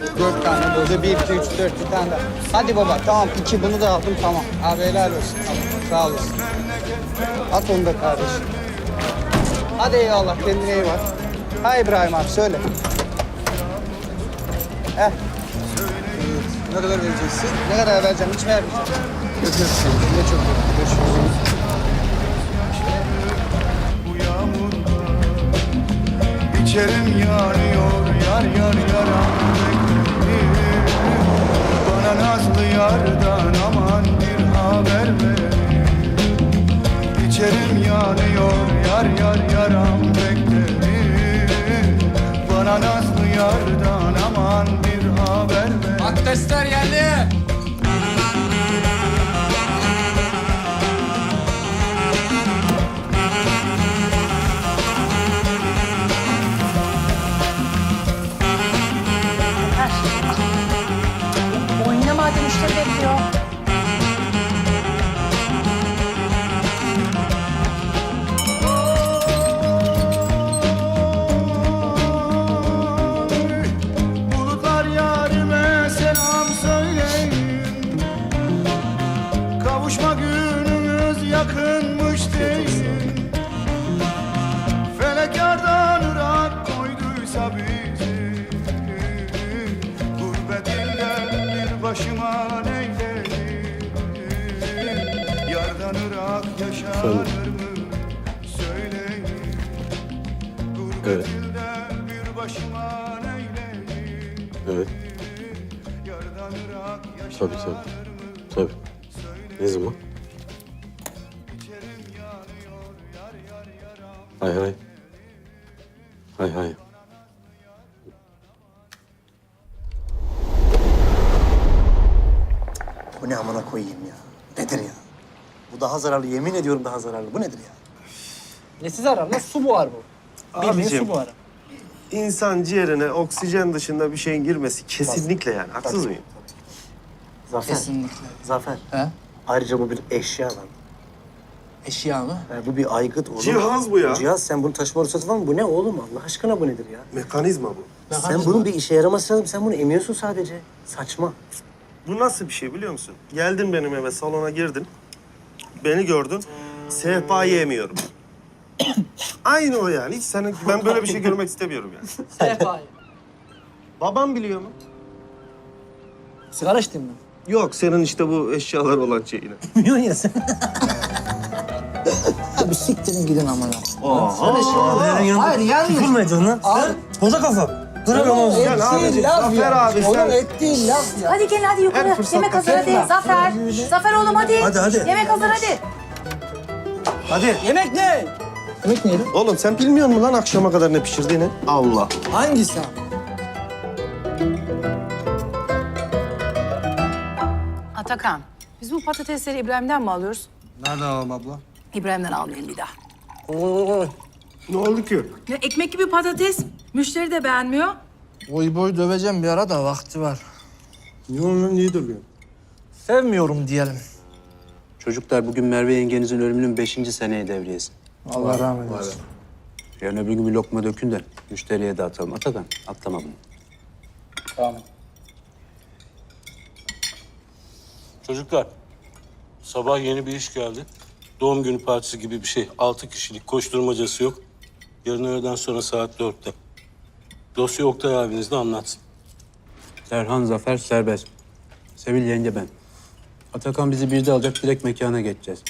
Dört tane böyle bir, iki, üç, dört bir tane daha. Hadi baba tamam iki bunu da aldım tamam. Abi helal olsun. Tamam, sağ olasın. At onu da kardeşim. Hadi eyvallah kendine iyi bak. Ha İbrahim abi söyle. Heh. Ne kadar vereceksin? Ne kadar vereceğim hiç vermeyeceğim. Öpüyorum seni. Ne çok. Görüşürüz. İçerim yanıyor yar yar yaram Bana nazlı yardan aman bir haber ver. İçerim yanıyor yar yar yaram beklerim Bana nazlı yardan aman bir haber ver. Adresler geldi. dirección Gurbet Evet. Evet. Tabii tabii. Tabii. Ne zaman? Hay hay. Hay hay. Bu ne amına koyayım ya? Nedir ya? Bu daha zararlı. Yemin ediyorum daha zararlı. Bu nedir ya? Nesi zararlı? Su buhar bu. Bildiğin Abicim. su buharı. İnsan ciğerine oksijen dışında bir şeyin girmesi kesinlikle yani. Haksız mıyım? Zafer. Kesinlikle. Zafer. He? Ayrıca bu bir eşya lan. Eşya mı? Yani bu bir aygıt oğlum. Cihaz bu ya. Cihaz sen bunu taşıma ruhsatı var mı? Bu ne oğlum? Allah aşkına bu nedir ya? Mekanizma bu. Sen bunun bir işe yaraması lazım. Sen bunu emiyorsun sadece. Saçma. Bu nasıl bir şey biliyor musun? Geldin benim eve, salona girdin. Beni gördün. Sehpayı emiyorum. Aynı o yani. Hiç senin, ben böyle bir şey görmek istemiyorum yani. Sehpayı. Babam biliyor mu? Sigara içtin mi? Yok, senin işte bu eşyalar olan şeyini. Bilmiyorsun ya sen. Abi siktirin gidin amına. Sana şey Hayır yanlış. Ediyorsun lan? Abi. Koza kafa. Duramıyorum. Gel Et abicim, değil laf Zafer abi, Oğlum sen- et değil laf ya. Hadi gelin hadi yukarı. Her fırsatta Yemek hazır hadi. Zafer. Zafer oğlum hadi. Hadi, hadi. Yemek hazır hadi. Hadi. Yemek ne? Yemek neydi? Oğlum sen bilmiyor musun lan akşama kadar ne pişirdiğini? Allah. Hangisi abi? Atakan. Biz bu patatesleri İbrahim'den mi alıyoruz? Nereden alalım abla? İbrahim'den almayalım bir daha. Ne oldu ki? Ya ekmek gibi patates. Müşteri de beğenmiyor. Boy boy döveceğim bir ara da vakti var. Niye onu niye dövüyorsun? Sevmiyorum diyelim. Çocuklar bugün Merve yengenizin ölümünün beşinci seneye devriyesi. Allah rahmet eylesin. Yarın öbür gün bir lokma dökün de müşteriye dağıtalım. Atakan atlama bunu. Tamam. Çocuklar, sabah yeni bir iş geldi. Doğum günü partisi gibi bir şey. Altı kişilik koşturmacası yok. Yarın öğleden sonra saat dörtte. Dosya Oktay abiniz de anlatsın. Serhan Zafer serbest. Sevil yenge ben. Atakan bizi birde alacak direkt mekana geçeceğiz.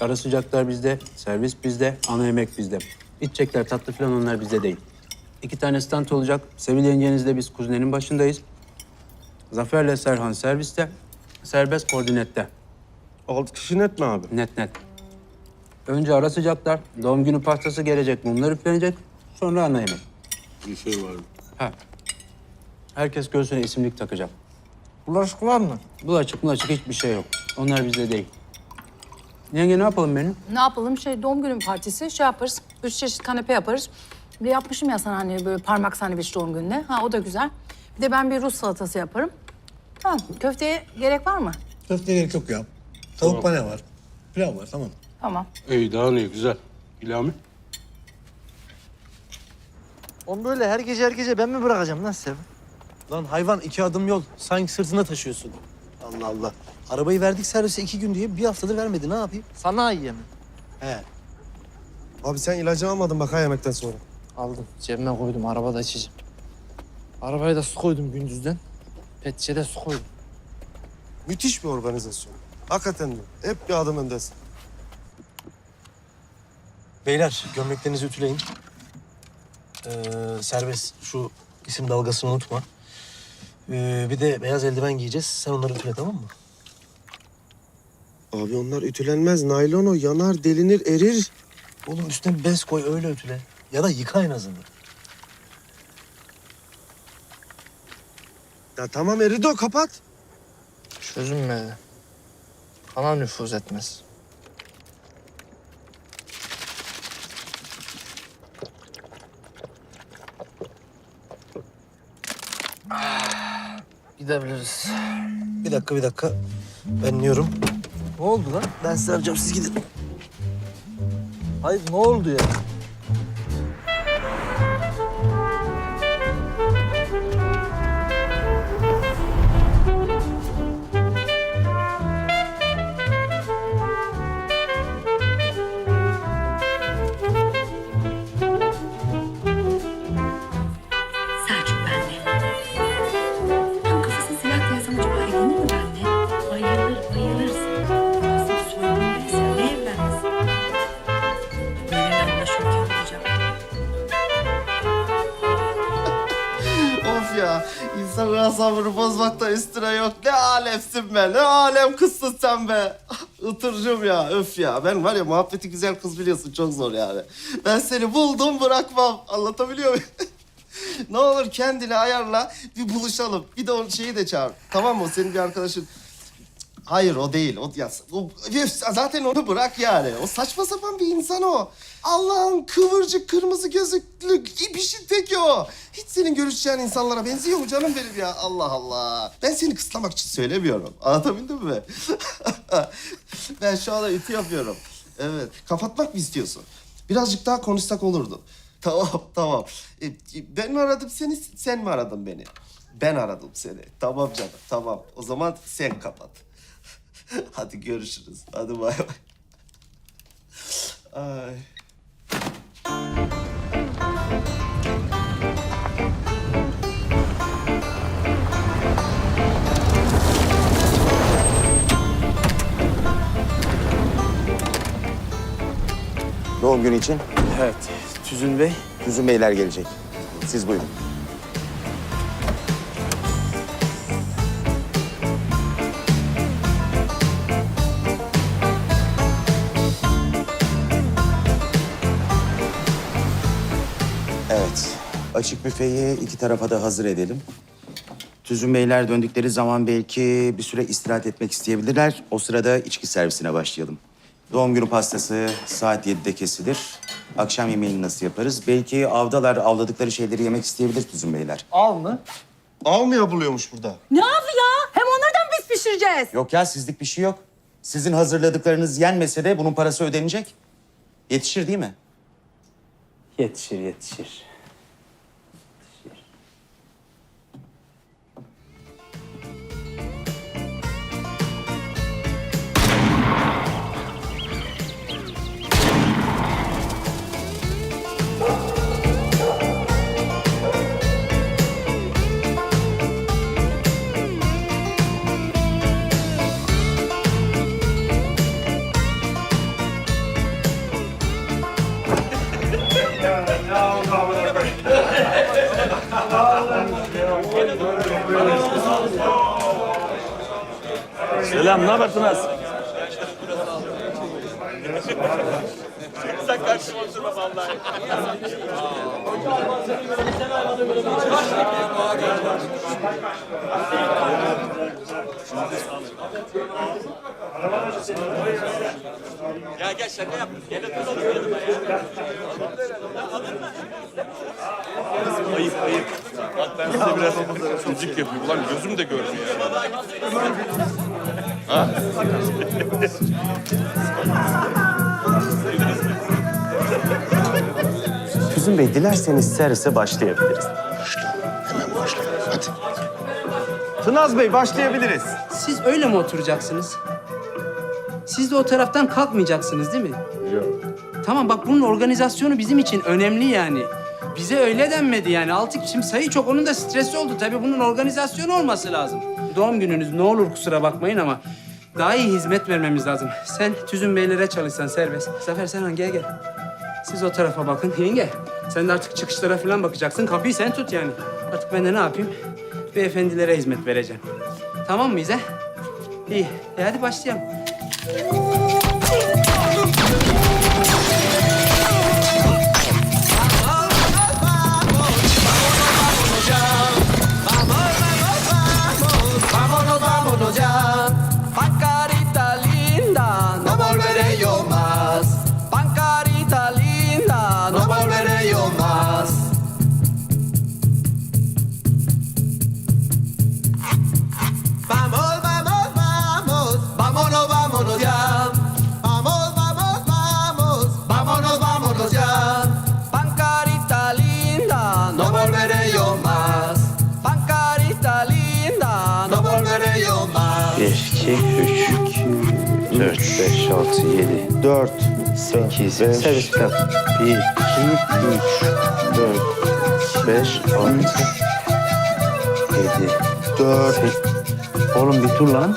Ara sıcaklar bizde, servis bizde, ana yemek bizde. İçecekler, tatlı falan onlar bizde değil. İki tane stand olacak. Sevil yengenizle biz kuzinenin başındayız. Zafer'le Serhan serviste, serbest koordinette. Altı kişi net mi abi? Net net. Önce ara sıcaklar, doğum günü pastası gelecek, mumlar üflenecek. Sonra ana yemek. Bir şey var mı? Ha. Herkes göğsüne isimlik takacak. Bulaşık var mı? Bulaşık bulaşık hiçbir şey yok. Onlar bizde değil. Yenge ne yapalım benim? Ne yapalım? Şey doğum günü partisi şey yaparız. Üç çeşit kanepe yaparız. Bir yapmışım ya sana hani böyle parmak sandviç doğum gününe. Ha o da güzel. Bir de ben bir Rus salatası yaparım. Tamam. Köfteye gerek var mı? Köfte gerek yok ya. Tavuk pane var. Pilav var tamam. Tamam. İyi, daha ne güzel. İlhami? Onu böyle her gece her gece ben mi bırakacağım lan Sev? Lan hayvan iki adım yol. Sanki sırtına taşıyorsun. Allah Allah. Arabayı verdik servise iki gün diye bir haftadır vermedi. Ne yapayım? Sanayiye mi? He. Abi sen ilacı almadın bak ha yemekten sonra. Aldım. Cebime koydum. Arabada içeceğim. Arabaya da su koydum gündüzden. Pet şişede su koydum. Müthiş bir organizasyon. Hakikaten diyorum. Hep bir adım öndesin. Beyler gömleklerinizi ütüleyin. Ee, serbest şu isim dalgasını unutma. Ee, bir de beyaz eldiven giyeceğiz. Sen onları ütüle tamam mı? Abi onlar ütülenmez. Naylon o. Yanar, delinir, erir. Oğlum üstüne bez koy öyle ütüle. Ya da yıka en azından. Ya tamam eridi o kapat. Çözünmedi. Kana nüfuz etmez. Gidebiliriz. Bir dakika bir dakika. Ben iniyorum. Ne oldu lan? Ben size arayacağım siz gidin. Hayır ne oldu ya? Üstüne yok. Ne alemsin be. Ne alem kızsın sen be. Itırcım ya. Öf ya. Ben var ya muhabbeti güzel kız biliyorsun. Çok zor yani. Ben seni buldum bırakmam. Anlatabiliyor muyum? ne olur kendini ayarla. Bir buluşalım. Bir de o şeyi de çağır. Tamam mı? Senin bir arkadaşın. Hayır o değil. O, ya, o, zaten onu bırak yani. O saçma sapan bir insan o. Allah'ın kıvırcık kırmızı gözlüklü ibişin teki o. Hiç senin görüşeceğin insanlara benziyor mu canım benim ya? Allah Allah. Ben seni kıslamak için söylemiyorum. Anlatabildim mi? ben şu anda ütü yapıyorum. Evet. Kapatmak mı istiyorsun? Birazcık daha konuşsak olurdu. Tamam, tamam. E, ben mi aradım seni, sen mi aradın beni? Ben aradım seni. Tamam canım, tamam. O zaman sen kapat. Hadi görüşürüz. Hadi bay bay. Ay. Doğum günü için Evet. Tüzün Bey. Tüzün Beyler gelecek. Siz buyurun. Açık büfeyi iki tarafa da hazır edelim. Tüzün Beyler döndükleri zaman belki bir süre istirahat etmek isteyebilirler. O sırada içki servisine başlayalım. Doğum günü pastası saat 7'de kesilir. Akşam yemeğini nasıl yaparız? Belki avdalar avladıkları şeyleri yemek isteyebilir Tüzün Beyler. Al mı? Av mı yapılıyormuş burada? Ne abi ya? Hem onları da mı biz pişireceğiz? Yok ya sizlik bir şey yok. Sizin hazırladıklarınız yenmese de bunun parası ödenecek. Yetişir değil mi? Yetişir, yetişir. Selam, ne yapıyorsunuz? Ayıp ayıp. Bak ben size biraz müzik yapayım. Ulan gözüm de görmüyor ya. Tüzün Bey dilerseniz servise başlayabiliriz. Hemen başlayalım hadi. Tınaz Bey başlayabiliriz. Siz öyle mi oturacaksınız? Siz de o taraftan kalkmayacaksınız değil mi? Yok. Tamam bak bunun organizasyonu bizim için önemli yani. Bize öyle denmedi yani. Altı şimdi sayı çok onun da stresi oldu. Tabii bunun organizasyonu olması lazım. Doğum gününüz ne olur kusura bakmayın ama daha iyi hizmet vermemiz lazım. Sen Tüzün Beylere çalışsan serbest. Zafer Serhan gel gel. Siz o tarafa bakın. Yenge sen de artık çıkışlara falan bakacaksın. Kapıyı sen tut yani. Artık ben de ne yapayım? Beyefendilere hizmet vereceğim. Tamam mıyız he? İyi. E hadi başlayalım. 6, 7, 4, 8, Servis kitap. 1, 2, 3, 4, 5, 6, 7, 4. Oğlum bir tur lan.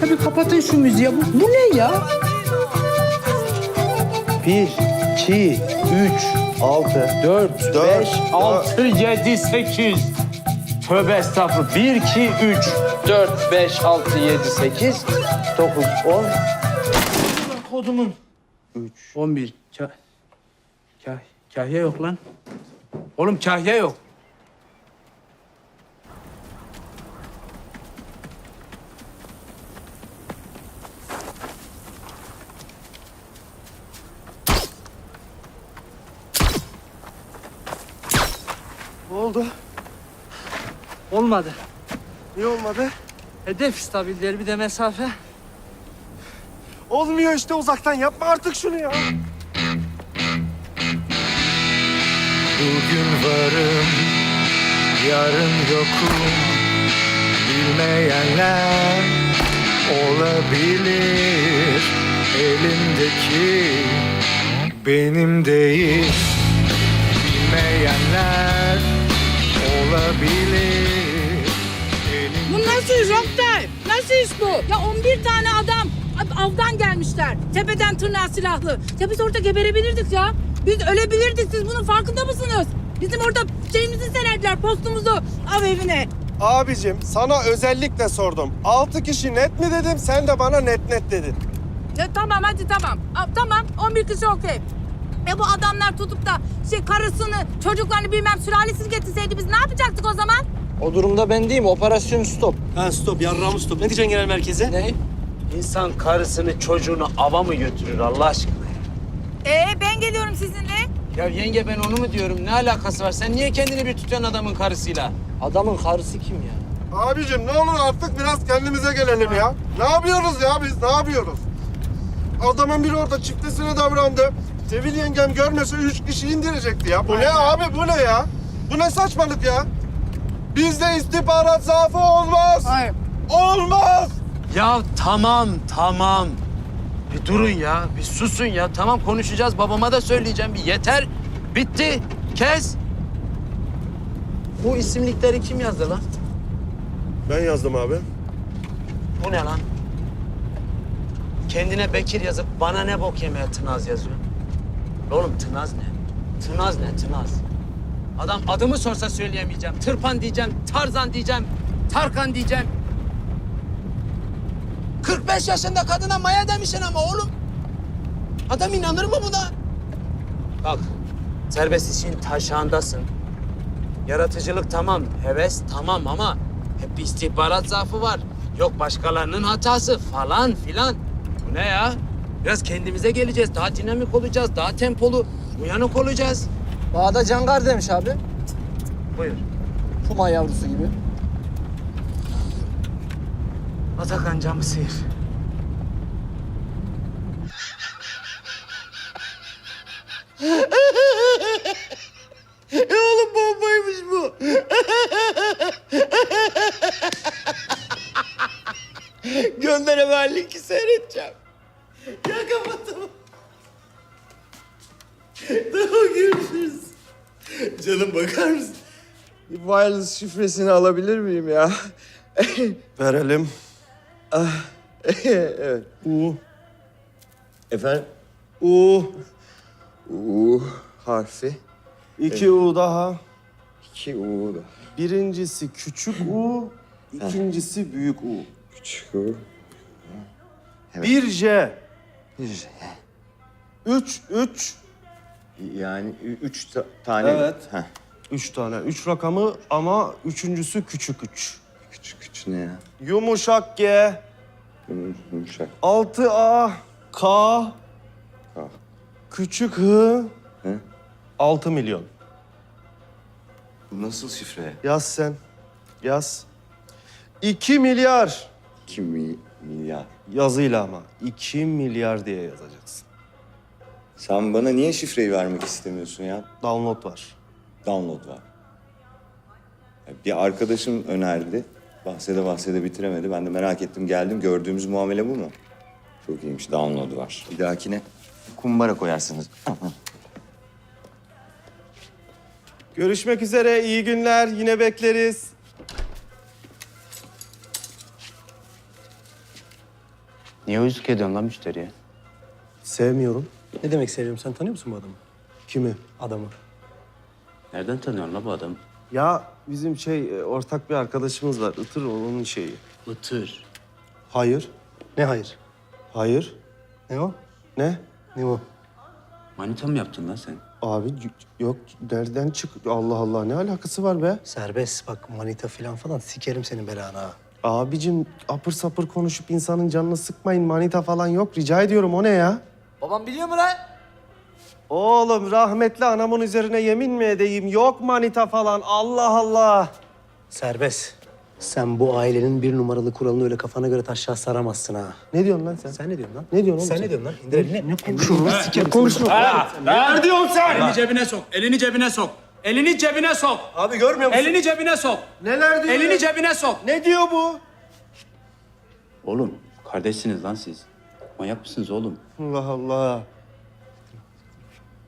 Hadi kapatın şu müziği. Bu, bu ne ya? 1, 2, 3, 6, 4, 5, 6, 7, 8. Tövbe estağfurullah. 1, 2, 3, 4, 5, 6, 7, 8, 9, 10. Kodumun. 3. 11. Kah... Kah... Kahya yok lan. Oğlum kahya yok. Ne oldu? Olmadı. Niye olmadı? Hedef stabilleri bir de mesafe. Olmuyor işte uzaktan. Yapma artık şunu ya. Bugün varım, yarın yokum. Bilmeyenler olabilir. Elimdeki benim değil. Bilmeyenler olabilir. Bu nasıl Oktay? Nasıl iş bu? Ya 11 tane adam avdan gelmişler. Tepeden tırnağa silahlı. Ya biz orada geberebilirdik ya. Biz ölebilirdik. Siz bunun farkında mısınız? Bizim orada şeyimizi sererdiler, postumuzu av evine. Abicim sana özellikle sordum. Altı kişi net mi dedim sen de bana net net dedin. Ya tamam hadi tamam. A, tamam 11 kişi okey. E bu adamlar tutup da şey karısını, çocuklarını bilmem sülalesini getirseydi biz ne yapacaktık o zaman? O durumda ben değilim. Operasyon stop. Ha stop, yarrağımı stop. Ne diyeceksin genel merkeze? Ne? İnsan karısını, çocuğunu ava mı götürür Allah aşkına? Ee ben geliyorum sizinle. Ya yenge ben onu mu diyorum? Ne alakası var? Sen niye kendini bir tutuyorsun adamın karısıyla? Adamın karısı kim ya? Abicim ne olur artık biraz kendimize gelelim ya. Ne yapıyoruz ya biz ne yapıyoruz? Adamın biri orada çiftesine davrandı. Sevil yengem görmese üç kişi indirecekti ya. Bu ne abi bu ne ya? Bu ne saçmalık ya? Bizde istihbarat zaafı olmaz. Hayır. Olmaz. Ya tamam tamam. Bir durun ya, bir susun ya. Tamam konuşacağız, babama da söyleyeceğim. Bir yeter, bitti, kes. Bu isimlikleri kim yazdı lan? Ben yazdım abi. Bu ne lan? Kendine Bekir yazıp bana ne bok yemeye Tınaz yazıyor. Oğlum Tınaz ne? Tınaz ne Tınaz? Adam adımı sorsa söyleyemeyeceğim. Tırpan diyeceğim, Tarzan diyeceğim, Tarkan diyeceğim. 45 yaşında kadına maya demişsin ama oğlum. Adam inanır mı buna? Bak, serbest işin taşağındasın. Yaratıcılık tamam, heves tamam ama hep bir istihbarat zaafı var. Yok başkalarının hatası falan filan. Bu ne ya? Biraz kendimize geleceğiz. Daha dinamik olacağız. Daha tempolu, uyanık olacağız. Bağda cangar demiş abi. Buyur. Puma yavrusu gibi. Atakan camı sıyır. E oğlum bombaymış bu. Gönder hemen linki seyredeceğim. Ya kapatamam. Tamam görüşürüz. Canım bakar mısın? Wireless şifresini alabilir miyim ya? Verelim. Ah, evet. U. Efendim? U. U harfi. İki U daha. İki U da. Birincisi küçük U, ikincisi büyük U. Küçük U. Bir J. Bir. Üç, üç. Yani üç ta- tane. Evet. Heh. Üç tane. Üç rakamı ama üçüncüsü küçük üç. Küçük küçük ne ya? Yumuşak G. Yum- Yumuşak. Altı A. K. K. Küçük H. Hı? Altı milyon. Bu nasıl şifre? Yaz sen. Yaz. İki milyar. İki mi- milyar. Yazıyla ama. iki milyar diye yazacaksın. Sen bana niye şifreyi vermek istemiyorsun ya? Download var. Download var. Ya Bir arkadaşım önerdi. Bahsede bahsede bitiremedi. Ben de merak ettim geldim. Gördüğümüz muamele bu mu? Çok iyiymiş. Download var. Bir dahakine kumbara koyarsınız. Görüşmek üzere. iyi günler. Yine bekleriz. Niye yüzük ediyorsun lan müşteriye? Sevmiyorum. Ne demek seviyorum? Sen tanıyor musun bu adamı? Kimi? Adamı. Nereden tanıyorsun lan bu adamı? Ya bizim şey e, ortak bir arkadaşımız var. Itır onun şeyi. Itır. Hayır. Ne hayır? Hayır. Ne o? Ne? Ne o? Manita mı yaptın lan sen? Abi yok nereden çık? Allah Allah ne alakası var be? Serbest bak manita falan falan sikerim senin belanı ha. Abicim apır sapır konuşup insanın canını sıkmayın. Manita falan yok. Rica ediyorum o ne ya? Babam biliyor mu lan? Oğlum rahmetli anamın üzerine yemin mi edeyim? Yok manita falan. Allah Allah. Serbest. Sen bu ailenin bir numaralı kuralını öyle kafana göre taşla saramazsın ha. Ne diyorsun lan sen? Sen ne diyorsun lan? Ne diyorsun oğlum Sen sen? ne diyorsun lan? İndir elini. Ne konuşuyorsun lan? Sikerim konuşma. Elini cebine sok. Elini cebine sok. Elini cebine sok. Abi görmüyor musun? Elini cebine sok. Neler diyor? Elini ya? cebine sok. Ne diyor bu? Oğlum kardeşsiniz lan siz. Manyak mısınız oğlum? Allah Allah.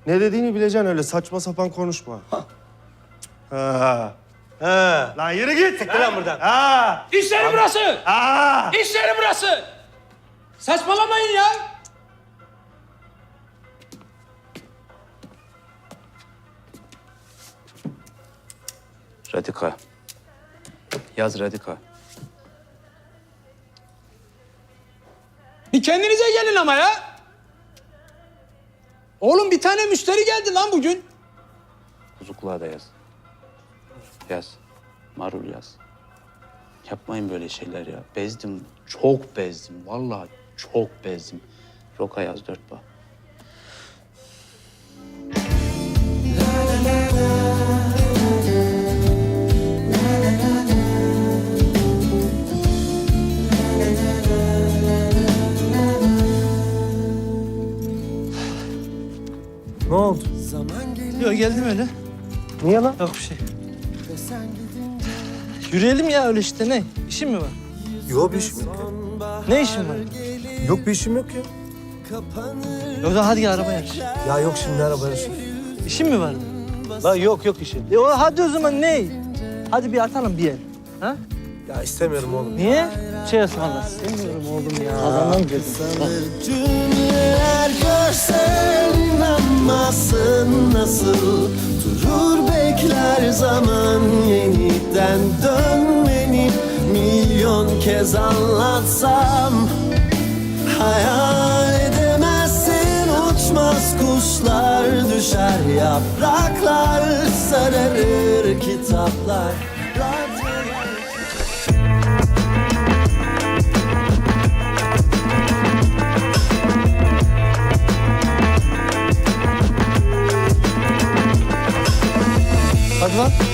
Ne dediğini bileceksin öyle saçma sapan konuşma. Ha. Ha. Ha. Lan yürü git. Siktir lan buradan. Ha. İş yeri burası. Ha. İş yeri burası. Saçmalamayın ya. Radika. Yaz Radika. Bir kendinize gelin ama ya. Oğlum bir tane müşteri geldi lan bugün. Kuzukluğa da yaz. Yaz. Marul yaz. Yapmayın böyle şeyler ya. Bezdim. Çok bezdim. Vallahi çok bezdim. Roka yaz dört bağ. Yok geldim öyle. Niye lan? Yok bir şey. Yürüyelim ya öyle işte ne? İşin mi var? Yok bir işim yok ya. Ne işin var? Yok bir işim yok ya. Yoksa hadi gel arabaya. Ya yok şimdi arabaya sür. İşin mi vardı? La yok yok işim. E o hadi o zaman ne? Hadi bir atalım bir el. Ha? Ya istemiyorum oğlum. Niye? Şey ısmarla. İstemiyorum oğlum ya. Kazanmam Cümleler görsen inanmazsın nasıl Durur bekler zaman yeniden dönmeni. Milyon kez anlatsam Hayal edemezsin. Uçmaz kuşlar Düşer yapraklar sararır kitaplar 2.